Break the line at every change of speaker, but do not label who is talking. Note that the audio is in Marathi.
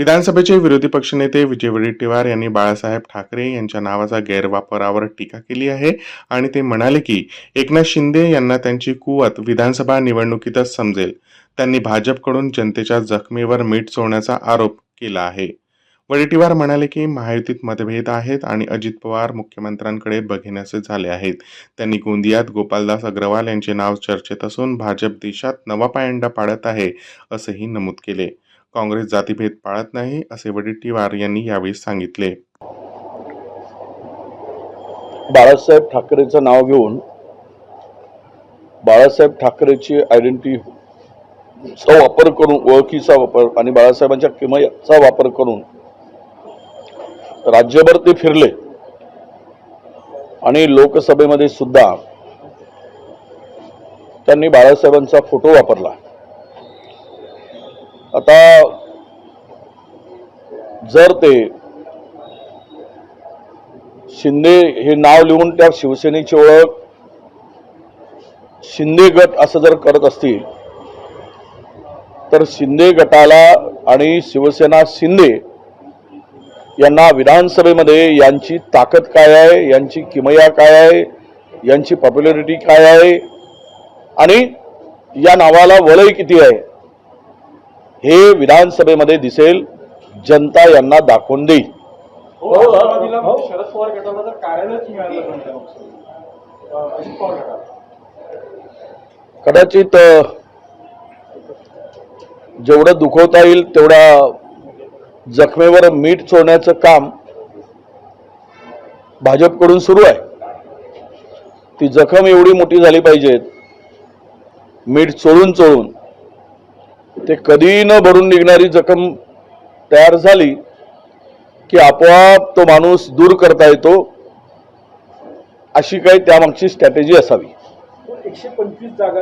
विधानसभेचे विरोधी पक्षनेते विजय वडेट्टीवार यांनी बाळासाहेब ठाकरे यांच्या नावाचा गैरवापरावर टीका केली आहे आणि ते म्हणाले की एकनाथ शिंदे यांना त्यांची कुवत विधानसभा निवडणुकीतच समजेल. त्यांनी भाजपकडून जनतेच्या जखमेवर मीठ चोळण्याचा आरोप केला आहे. वडेट्टीवार म्हणाले की महायुतीत मतभेद आहेत आणि अजित पवार मुख्यमंत्र्यांकडे बघेनासे झाले आहेत. त्यांनी गोंदियात गोपालदास अग्रवाल यांचे नाव चर्चेत असून भाजप देशात नवा पायंडा पाडत आहे असंही नमूद केले. काँग्रेस जातीभेद पाळत नाही असे वडेट्टीवार यांनी यावेळी सांगितले.
बाळासाहेब ठाकरेचं नाव घेऊन बाळासाहेब ठाकरेची आयडेंटिटीचा वापर करून ओळखीचा वापर आणि बाळासाहेबांच्या किमयाचा वापर करून राज्यभर ते फिरले. आणि लोकसभेमध्ये सुद्धा त्यांनी बाळासाहेबांचा फोटो वापरला. आता जर ते शिंदे हे नाव लिहून त्या शिवसेनेची ओळख शिंदे गट असं जर करत असतील तर शिंदे गटाला आणि शिवसेना शिंदे यांना विधानसभेमध्ये यांची ताकद काय आहे यांची किमया काय आहे यांची पॉप्युलरिटी काय आहे आणि या नावाला वलय किती आहे? हे विधानसभेमध्ये दिसेल जनता यांना दाखवून देईल.
राष्ट्रवादीला शरद पवार गटाला तर कारणच मिळालं नाही त्या लोकसभेत. अं, अजित पवार गटाला.
कदाचित जेवढं दुखवता येईल तेवढा जखमेवर मीठ चोळण्याचं काम भाजपकडून सुरू आहे. ती जखम एवढी मोठी झाली पाहिजेत मीठ चोळून चोळून ते कधी न भरून निघणारी जखम तयार झाली की आपोआप तो माणूस दूर करता येतो अशी काही त्यामागची स्ट्रॅटेजी असावी.
एकशे पंचवीस जागा